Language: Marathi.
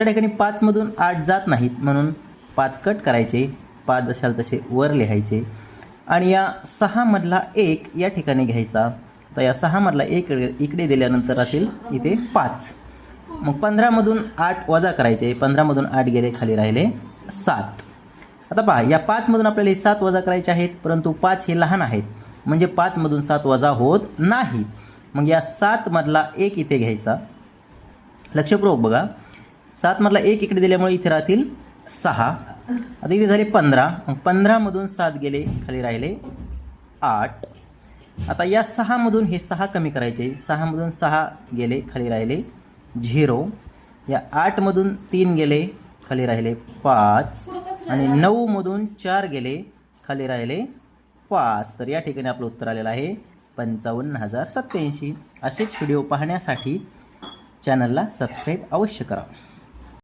त्या ठिकाणी पाचमधून आठ जात नाहीत म्हणून पाच कट करायचे पाच जशाल तसे वर लिहायचे. आणि या सहामधला एक या ठिकाणी घ्यायचा. तर या सहामधला एक इकडे दिल्यानंतर राहतील इथे पाच. मग पंधरामधून आठ वजा करायचे. पंधरामधून आठ गेले खाली राहिले सात. आता पहा या पाचमधून आपल्याला हे सात वजा करायचे आहेत परंतु पाच हे लहान आहेत. म्हणजे पाचमधून सात वजा होत नाहीत मग या सातमधला एक इथे घ्यायचा. लक्षपूर्वक बघा. सातमधला एक इकडे दिल्यामुळे इथे राहतील सहा. आता इथे झाले पंधरा. मग पंधरामधून सात गेले खाली राहिले आठ. आता या सहामधून हे सहा कमी करायचे. सहामधून सहा गेले खाली राहिले झिरो. या आठमधून तीन गेले खाली राहिले पाच. आणि नऊमधून चार गेले खाली राहिले पाच. तर या ठिकाणी आपलं उत्तर आलेलं आहे पंचावन्न हजार सत्त्याऐंशी. असेच व्हिडिओ पाहण्यासाठी चॅनलला सबस्क्राईब अवश्य करा.